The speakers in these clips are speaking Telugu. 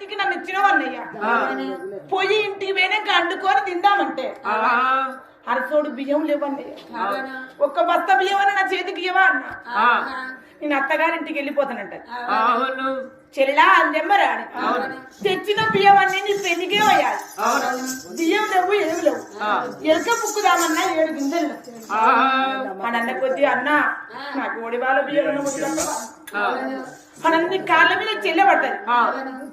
ఇంటికి నన్ను ఇచ్చినావు అన్నయ్య పొయ్యి ఇంటికి పోయినాక అండుకొని తిందామంటే. అరసోడు బియ్యం లేవన్నయ్య. ఒక్క బస్తా బియ్యం అని నా చేతికి ఇవ్వవా అన్న. నేను అత్తగారింటికి వెళ్ళిపోతానంట. చెల్లా అందెమ్మరా అని తెచ్చిన బియ్యం అన్ని నీ పెళ్ళికే పోయాలి. బియ్యం లేవు ఏమి లేవు. ఎలక ముక్కుదామన్నా ఏడు గింజలు. అని అన్న కొద్ది అన్న నాకు ఒడివాల బియ్యం ఉన్న ముద్దమ్మా. మన అన్ని కాళ్ళ మీద చెల్లబడ్డది.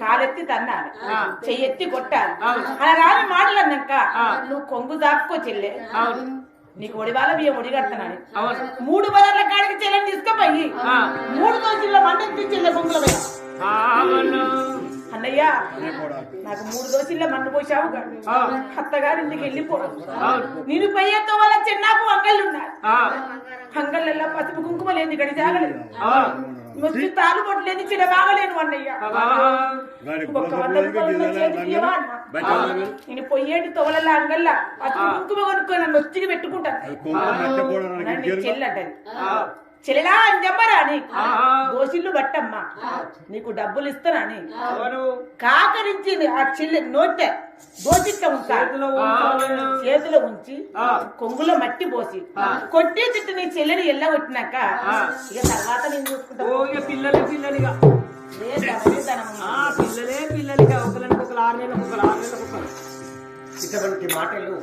కాలెత్తి తన్నాలి చెయ్యెత్తి కొట్టాలి అలా రాని మాటలు అన్నాక నువ్వు కొంగు దాక్కో చెల్లె. నీకు ఒడివాల బియ్యం ఒడిగడతానని మూడు బదర్ల కాడికి చెల్లెని తీసుకుపోయి మూడు దోశల మండెత్తి చెల్లె కొంగుల పోయి అన్నయ్య నాకు మూడు దోశల మన్ను పోసావు అత్తగారింటికి వెళ్ళిపో. నేను పోయేతో వాళ్ళ చిన్నాపు అంగళ్ళు ఉన్నారు అంగళ్ళెల్లా పసుపు కుంకుమ లేని ఇక్కడ జాగలేదు. ముచ్చి తాలు చిన్న బాగలేను అన్నయ్య. ఒక్క వంద రూపాయలు? నేను పొయ్యేటి తోవలల్లా అంగల్లా పసుపు కుంకుమ కొనుక్కొని నన్ను వచ్చికి పెట్టుకుంటాను. నన్ను చెల్లడ్డది చెల్లెలా అని చెప్పరా అని దోషిల్లు బట్టమ్మా నీకు డబ్బులు ఇస్తానని కాకరించింది ఆ. చెల్లె నోటె దోచిట్ట ఉంచాలి చేతిలో ఉంచి కొంగులో మట్టి పోసి కొట్టి తిట్టి నీ చెల్లెని ఎల్లగొట్టినాక ఇక తర్వాత నేను చూసుకుంటా. పిల్లలే పిల్లలిగా. పిల్లలే పిల్లలిగా. ఒకరికి ఒకరు ఆరు నెలలకు ఒకరు ఆరు నెలలకు ఒకరు ఇటువంటి మాటలు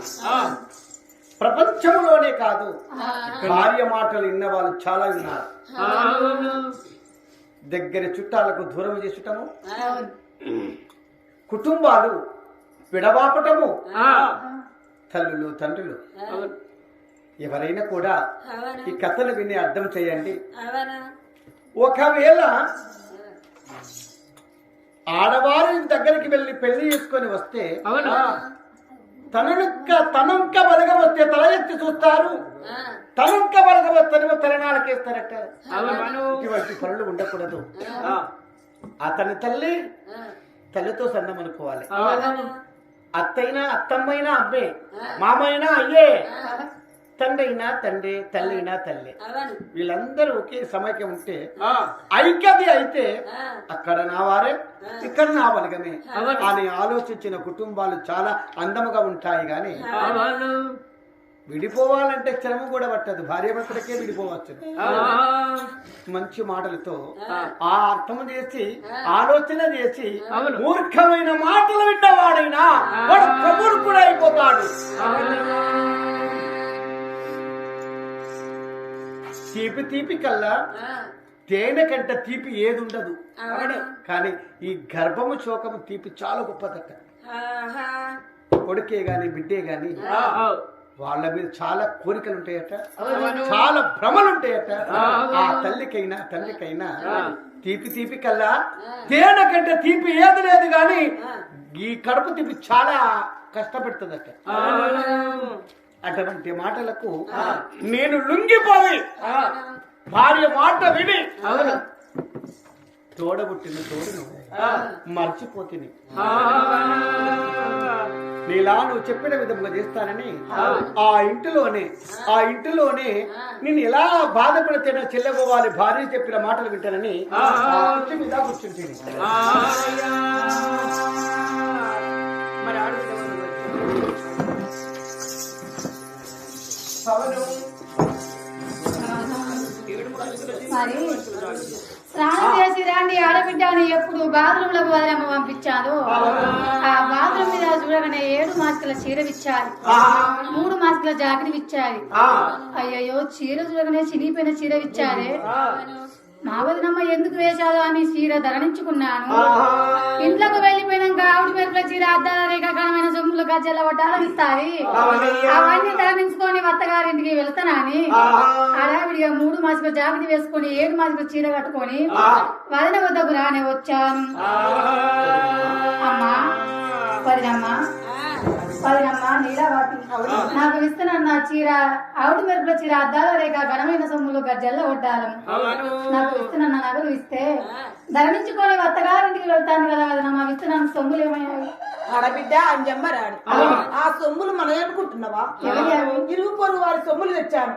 ప్రపంచంలోనే కాదు. భార్య మాటలు విన్న వాళ్ళు చాలా విన్నారు. దగ్గర చుట్టాలకు దూరం చేసుటము కుటుంబాలు విడవాపటము ఆ, తల్లులు తండ్రులు. ఎవరైనా కూడా ఈ కథలు విని అర్థం చేయండి. ఒకవేళ ఆడవారి దగ్గరికి వెళ్ళి పెళ్ళి చేసుకొని వస్తే తననుక్క తనంక బలగ వస్తే తల ఎత్తి చూస్తారు. తనంక బలగ వస్తేనేమో తలనాలకేస్తారట ఇటువంటి పనులు ఉండకూడదు. ఆ, అతని తల్లి తల్లితో సన్నం అనుకోవాలి. అత్తైనా అత్తమ్మైనా అబ్బే మామైనా అయ్యే. తండ్రి అయినా తండ్రి తల్లి. అయినా తల్లి వీళ్ళందరూ ఒకే సమైక్యం ఉంటే ఆ, ఐక్యత అయితే అక్కడ నా వారే ఇక్కడ నా బలగమే. అని ఆలోచించిన కుటుంబాలు చాలా అందముగా ఉంటాయి గాని అవును. విడిపోవాలంటే శ్రమ కూడా పట్టదు. భార్య భర్తలకే విడిపోవచ్చు. ఆ, మంచి మాటలతో ఆ. అర్థం చేసి ఆలోచన చేసి మూర్ఖమైన మాటలు విన్నవాడైనా వాడు ప్రమూర్ఖుడు అయిపోతాడు. తీపి తీపి కల్లా తేనె కంట తీపి ఏది ఉండదు. కానీ ఈ గర్భము శోకము తీపి చాలా గొప్పదట కొడుకే గాని బిడ్డే గాని వాళ్ళ మీద చాలా కోరికలు ఉంటాయట చాలా భ్రమలు ఉంటాయట ఆ తల్లికైనా తండ్రికైనా తీపి తీపి కల్లా తేనె కంటే తీపి ఏది లేదు గాని ఈ కడుపు తీపి చాలా కష్టపెడుతుందట. అటువంటి మాటలకు నేను లొంగిపోయి భార్య మాట విని తోడబుట్టిన తోడును మర్చిపోతుంది నీలా నువ్వు చెప్పిన విధంగా చేస్తానని ఆ. ఇంటిలోనే ఆ ఇంటిలోనే నేను ఎలా బాధపడితేనే చెల్లెపోవాలి భార్య చెప్పిన మాటలు వింటానని ఆ. కుర్చీ మీద కూర్చుంటుంది ఎప్పుడు బాత్రూమ్లకు వదలమ్మ పంపించాను ఆ బాత్రూమ్ మీద చూడగానే ఏడు మాస్కుల చీర విచ్చాలి మూడు మాస్కుల జాకెట్ విచ్చాలి అయ్యయ్యో చీర చూడగానే చినిగిపోయిన చీర విచ్చాలి మా వదినమ్మ ఎందుకు వేశాదో అని చీర ధరణించుకున్నాను. ఇంట్లోకి వెళ్ళిపోయినాక ఆవిడ మెరుపుల చీర అద్దాల రేఖాకరమైన సొమ్ములు గజ్జల వడ్డాలు ఇస్తాయి. అవన్నీ ధరణించుకొని అత్తగారింటికి వెళ్తానని హడావిడిగా మూడు మాసిక జాకెట్ వేసుకొని ఏడు మాసిక చీర కట్టుకొని వదిన వద్దకు రానే వచ్చాను. అమ్మా వదినమ్మ వదినమ్మ నీలావతి నాకు ఇస్తున్న చీర ఆవిడ మెరుపుల చీర అద్దాల రేఖ ఘనమైన సొమ్ములు గజ్జల్లో కొట్టాలం నాకు ఇస్తున్న నగలు ఇస్తే ధరణించుకొని అత్తగారింటికి వెళ్తాను కదా అది నాకు ఇస్తున్న సొమ్ములు ఏమయ్యాయి? ఆడబిడ్డ అంజమ్మ రాడు ఆ. సొమ్ములు మనం అనుకుంటున్నావా? ఇరుగు పొరుగు వారి సొమ్ములు తెచ్చాను.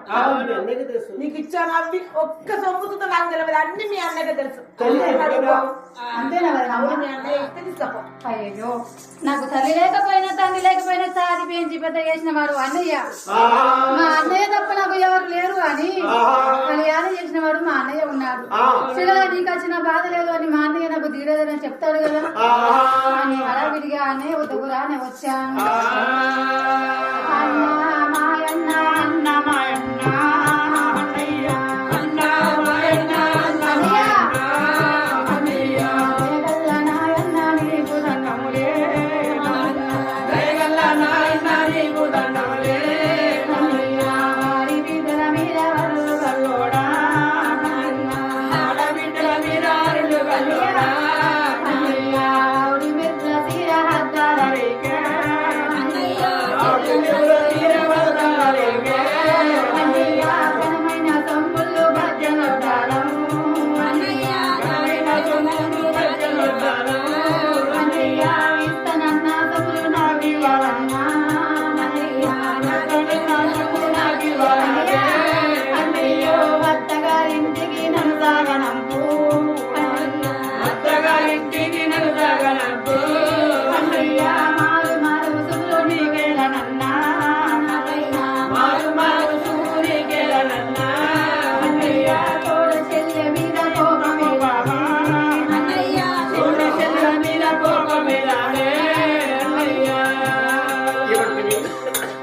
నీకు ఇచ్చాను అవి ఒక్క సొమ్ముతో నాకు తెలియదు. అన్ని మీ అన్నకే తెలుసు. నాకు తల్లి లేకపోయినా తండ్రి లేకపోయినా సాది పెంచి పెద్ద చేసిన వాడు అన్నయ్య. మా అన్నయ్య తప్ప నాకు ఎవరు లేరు అని కళ్యాణం చేసిన వాడు మా అన్నయ్య ఉన్నాడు. పిల్లల నీకు వచ్చిన బాధ లేదు అని మా అన్నయ్య నాకు తీరేదని చెప్తాడు కదా. అని హడావిడిగా అన్నయ్య వద్దకురా నేను వచ్చాను.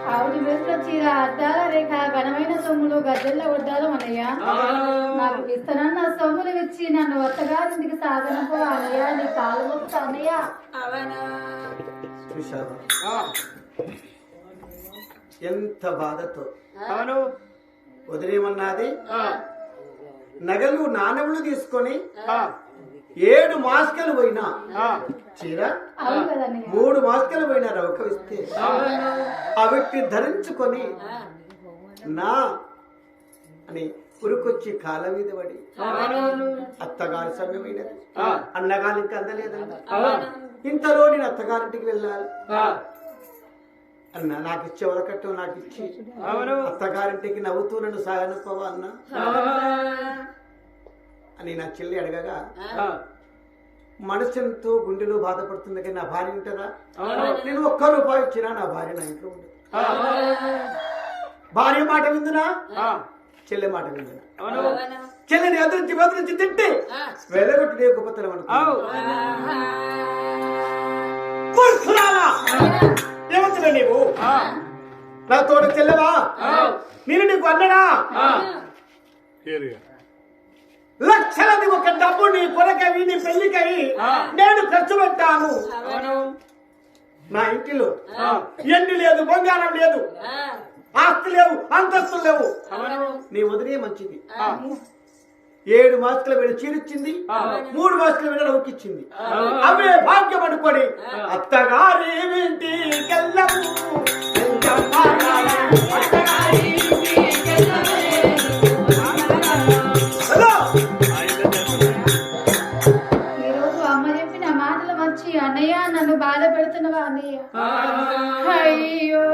ఆవిడ వేసుల చీర అద్దాల రేఖ ఘనమైన సొమ్ములు గద్దెల్ల వడ్డాలు అన్నయ్య నాకు ఇస్తానన్న సొమ్ములు ఇచ్చి నన్ను అత్తగారింటికి సాగనపు అన్నయ్య నీ కాలు మొక్కుతా అన్నయ్య. చూశావా ఎంత బాధతో. అవును. వదిలేమన్నది నగలు నాణములు తీసుకొని ఏడు మాస్కలు పోయినా. చీర? మూడు మాస్కలు పోయినా రవక ఇస్తే. ఆ వ్యక్తి ధరించుకొని నా అని ఉరుకొచ్చి కాళ్ళ మీద పడి అత్తగారి సమయమైనది. అన్నగారు ఇంకా అందలేదండి ఆ, ఇంతలో నేను అత్తగారింటికి వెళ్ళాలి. అన్న నాకు ఇచ్చే వరకట్టు నాకు ఇచ్చి. అత్తగారింటికి నవ్వుతూ నన్ను సాగనుకోవా అన్న? అని నా చెల్లి అడగగా ఆ, మనసెంతో గుండెలో బాధపడుతుంది కానీ నా భార్య ఉంటుందా? అవును. నేను ఒక్క రూపాయి ఇచ్చినా నా భార్య నా ఇంట్లో ఉండదు. ఆ, భార్య మాట విందునా? ఆ, చెల్లె మాట విందునా? అవును. చెల్లిని ఎదురించి బదిరించి తింటే వెళ్ళగొట్టి నీ గొప్పతనం అవు అనుకో మూర్ఖురాలా! ఏమంటున్నా నీవు? ఆ, నా తోడ చెల్లెవా? నేను నీకు అన్నడా లక్షలది ఒక డబ్బు నీ కొరకై నీ పెళ్ళికై. నేను ఖర్చు పెట్టాను. నా ఇంటిలో ఎండి లేదు బంగారం లేదు. ఆస్తి లేవు అంతస్తులు లేవు. నీ వదిలే మంచిది. ఏడు మాస్కుల మీద చీరిచ్చింది. మూడు మాస్కుల మీద నౌకిచ్చింది ఆ. అవే భాగ్యం అనుకోని అత్తగారి హలో అన్నయ్య నన్ను బాధ పెడుతున్నవా అన్నయ్య? అయ్యో.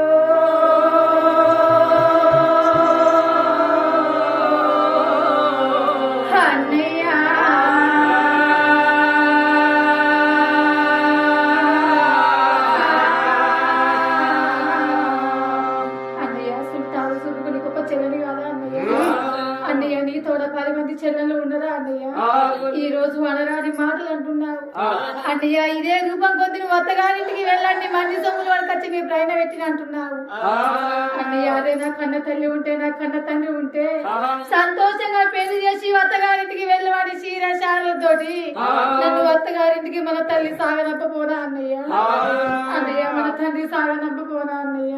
అన్నయ్య. నీ తోడ పది మంది చెల్లెలు ఉండరా అన్నయ్య? ఈ రోజు అనరాని మాటలు అంటున్నావు. అన్నయ్య ఇదే అత్తగారింటికి వెళ్ళండి మంది సొమ్ములు వరకు నీ ప్రయాణ పెట్టిన అంటున్నావు అన్నయ్య అదే నా కన్న తల్లి ఉంటే నా కన్న తండ్రి ఉంటే సంతోషంగా పెళ్ళి చేసి అత్తగారింటికి వెళ్ళమని చీర శాలతోటి నన్ను అత్తగారింటికి మన తల్లి సాగనంపపోనా అన్నయ్య? అన్నయ్య మన తండ్రి సాగనంపపోనా అన్నయ్య?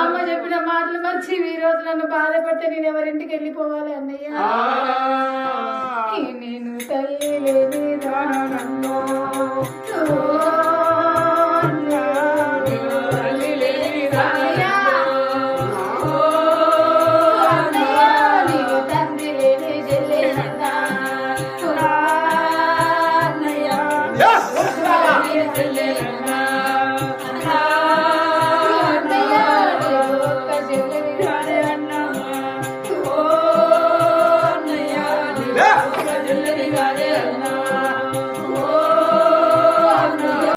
అమ్మ చెప్పిన మాటలు మంచి ఈ రోజు నన్ను బాధపడితే నేను ఎవరింటికి వెళ్ళిపోవాలి అన్నయ్య? నేను తల్లి లేని. నువ్వు